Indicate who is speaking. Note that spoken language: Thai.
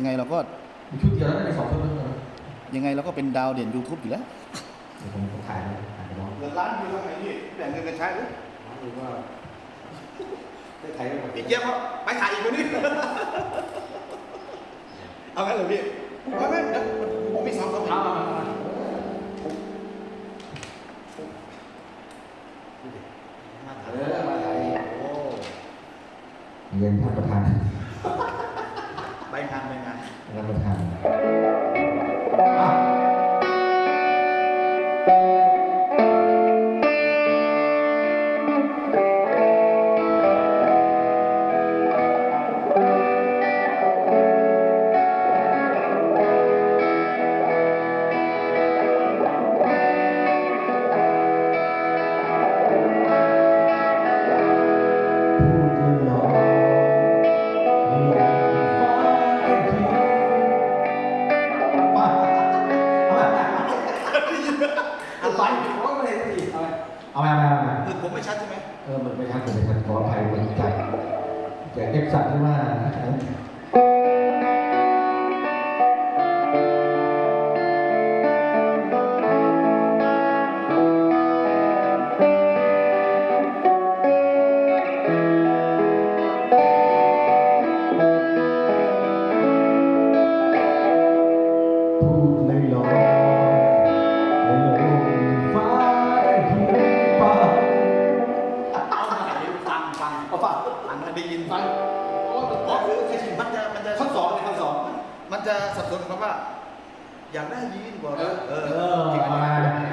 Speaker 1: ยังไงเราก็
Speaker 2: มีชุดเดียวแล้วในสองชุดแล้ว
Speaker 1: ยังไงเราก็เป็นดาวเด่น YouTube อยู่แล้ว
Speaker 2: เดี๋ยวผมผมถ่ายเลยถ่ายไปน้อง
Speaker 3: เงินล้านวิวทำไงพี่แบ่งเงินกันใช้หรือ
Speaker 2: ดูว่าได้ถ่ายไปหมด
Speaker 3: พี่เจี๊ยบเขาไปขายอีกคนนี้เอางั้นเลยพี่ไม่ไม่เดี๋ยวผมมีสองสอง
Speaker 2: เอามามามา
Speaker 3: มา
Speaker 2: เอ
Speaker 3: ถ่าย
Speaker 2: อมาถ่าย
Speaker 3: โอ้
Speaker 2: เรียนท่านประธาน
Speaker 3: ใบงานใบงาน
Speaker 2: ท่านประธานอะ เอาไปเอาไปเอาไปเอาไปเอาไปเอาไป
Speaker 3: คือผมไม่ชัดใช่ไหม
Speaker 2: เออมันไม่ทันเลยทันขออภัยวันใจแต่เก็บสัตว์ที่ว่าพูดลอย
Speaker 3: ฟังให้ได้ยินฟังโอ้โหคือคือมันจะมันจะ
Speaker 2: ข้อสองเลยข้อสอง
Speaker 3: มันจะสับสนคำว่า อยากได้ยินกว่า
Speaker 2: เออ
Speaker 3: เออ
Speaker 2: เออ
Speaker 3: จริง
Speaker 2: เอา
Speaker 3: ไหม
Speaker 2: มา